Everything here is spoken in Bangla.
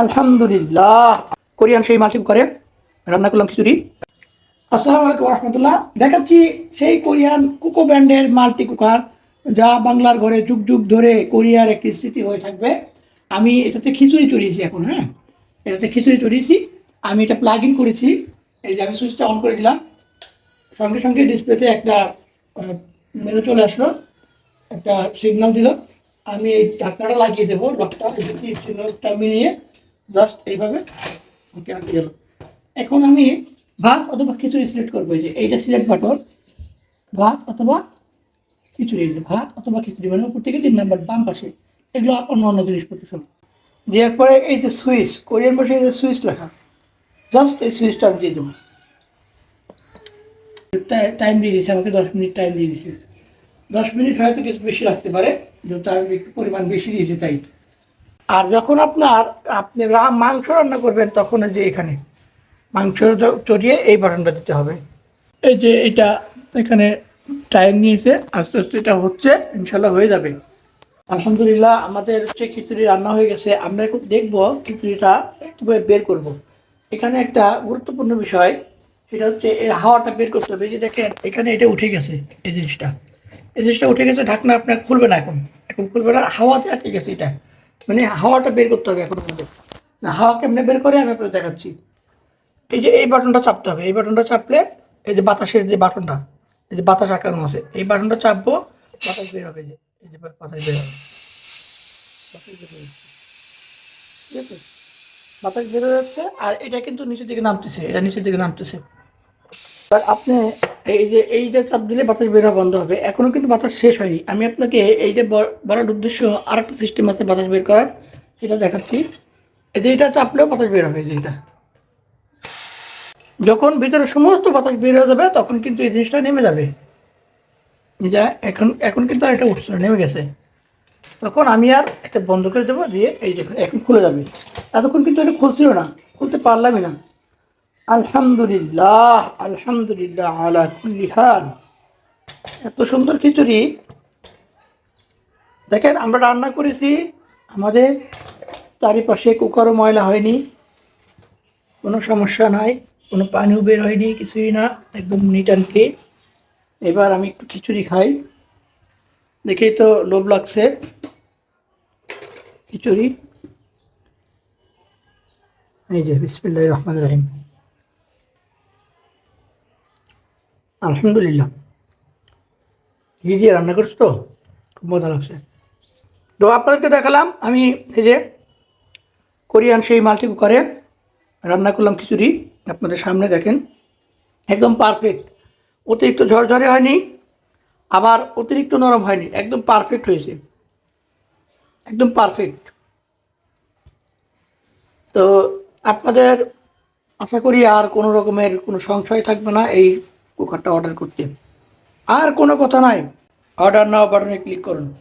আলহামদুলিল্লাহ। কোরিয়ান সেই মাল্টি করে রান্না করলাম খিচুড়ি। আসসালামু আলাইকুম রহমতুল্লাহ। দেখাচ্ছি সেই কোরিয়ান কুকো ব্র্যান্ডের মাল্টি কুকার যা বাংলার ঘরে যুগ যুগ ধরে কোরিয়ার একটি স্মৃতি হয়ে থাকবে। আমি এটাতে খিচুড়ি চড়িয়েছি এখন হ্যাঁ? এটাতে খিচুড়ি চড়িয়েছি আমি এটা প্লাগ ইন করেছি। এই যে আমি সুইচটা অন করে দিলাম। সঙ্গে সঙ্গে ডিসপ্লেতে একটা মেনু চলে আসলো। একটা সিগন্যাল দিল। আমি এই ঢাকনাটা লাগিয়ে দেবো। লকটা সিগন্যালটা মিলিয়ে জাস্ট এইভাবে ওকে আটকে গেল। এখন আমি ভাত অথবা খিচুড়ি সিলেক্ট করব যে এইটা সিলেক্ট বাটন ভাত অথবা খিচুড়ি ভাত অথবা খিচুড়ি মানে উপর থেকে তিন নাম্বার বাম পাশে, এগুলো অন্য অন্য জিনিসপত্র সব দেওয়ার পরে এই যে সুইচ, কোরিয়ান ভাষায় যে সুইচ লেখা জাস্ট এই সুইচটা আমি দিয়ে দেবো। টাইম দিয়ে দিয়েছে, আমাকে দশ মিনিট টাইম দিয়ে দিয়েছে। দশ মিনিট হয়তো কিছু বেশি লাগতে পারে, যেহেতু আমি পরিমাণ বেশি দিয়েছি, তাই। আর যখন আপনার, আপনি মাংস রান্না করবেন তখন যে এখানে, মাংস চড়িয়ে এই বাটনটা দিতে হবে। এই যে এটা এখানে টাইম নিয়েছে, আস্তে আস্তে এটা হচ্ছে, ইনশাল্লাহ হয়ে যাবে। আলহামদুলিল্লাহ আমাদের হচ্ছে খিচুড়ি রান্না হয়ে গেছে, আমরা এখন দেখব খিচুড়িটা কীভাবে বের করব। এখানে একটা গুরুত্বপূর্ণ বিষয়, সেটা হচ্ছে এর হাওয়াটা বের করতে হবে। যে দেখেন, এখানে এটা উঠে গেছে, এই জিনিসটা। এই জিনিসটা উঠে গেছে, ঢাকনা আপনার খুলবে না এখন। এখন খুলবে না, হাওয়াতে আটকে গেছে এটা। মানে হাওয়াটা বের করতে হবে এখন আমাদের। হাওয়া কেমনে বের করে আমি আপনাদের দেখাচ্ছি। এই যে এই বাটনটা চাপতে হবে। এই বাটনটা চাপলে এই যে বাতাসের যে বাটনটা, এই যে বাতাস আঁকানো আছে, এই বাটনটা চাপবো, বাতাস বের হবে যে, এই যে বাতাস বের হবে। বাতাস বের। ঠিক আছে? যাচ্ছে, আর এটা কিন্তু নিচের দিকে নামতেছে, এটা নিচের দিকে নামতেছে। আপনি এই যে এই যে চাপ দিলে বাতাস বের হওয়া বন্ধ হবে। এখনও কিন্তু বাতাস শেষ হয়নি। আমি আপনাকে এই যে বলার উদ্দেশ্য আর একটা সিস্টেম আছে বাতাস বের করার, সেটা দেখাচ্ছি। এই যে এটা চাপলেও বাতাস বের হবে যে এটা। যখন ভিতরে সমস্ত বাতাস বের হয়ে যাবে, তখন কিন্তু এই জিনিসটা নেমে যাবে। যা, এখন এখন কিন্তু আর এটা উঠছে নেমে গেছে। তখন আমি আর এটা বন্ধ করে দেবো, দিয়ে এই দেখুন, এখন খুলে যাবে। এতক্ষণ কিন্তু এটা খুলছিল না, খুলতে পারলামই না। আলহামদুলিল্লাহ আলহামদুলিল্লাহ আলা কুল্লি হাল। এত সুন্দর খিচুড়ি। দেখেন, আমরা রান্না করেছি, আমাদের চারিপাশে কুকারও ময়লা হয়নি, কোনো সমস্যা নাই, কোনো পানিও বের হয়নি, কিছুই না, একদম নিট অ্যান্ড ক্লিন এবার আমি একটু খিচুড়ি খাই। দেখেই তো লোভ লাগছে খিচুড়ি। এই যে বিসমিল্লাহ রহমান রহিম। আলহামদুলিল্লাহ। ঘি দিয়ে রান্না করছ তো? খুব মজা লাগছে। তো আপনাদেরকে দেখালাম, আমি এই যে কোরিয়ান সেই মাল্টি কুকারে রান্না করলাম খিচুড়ি। আপনাদের সামনে দেখেন, একদম পারফেক্ট অতিরিক্ত ঝরঝরে হয়নি, আবার অতিরিক্ত নরম হয়নি, একদম পারফেক্ট হয়েছে। একদম পারফেক্ট তো আপনাদের, আশা করি আর কোনো রকমের কোনো সংশয় থাকবে না এই কুকারটা অর্ডার করতে। আর কোনো কথা নাই। অর্ডার নাও বাটনে ক্লিক করুন।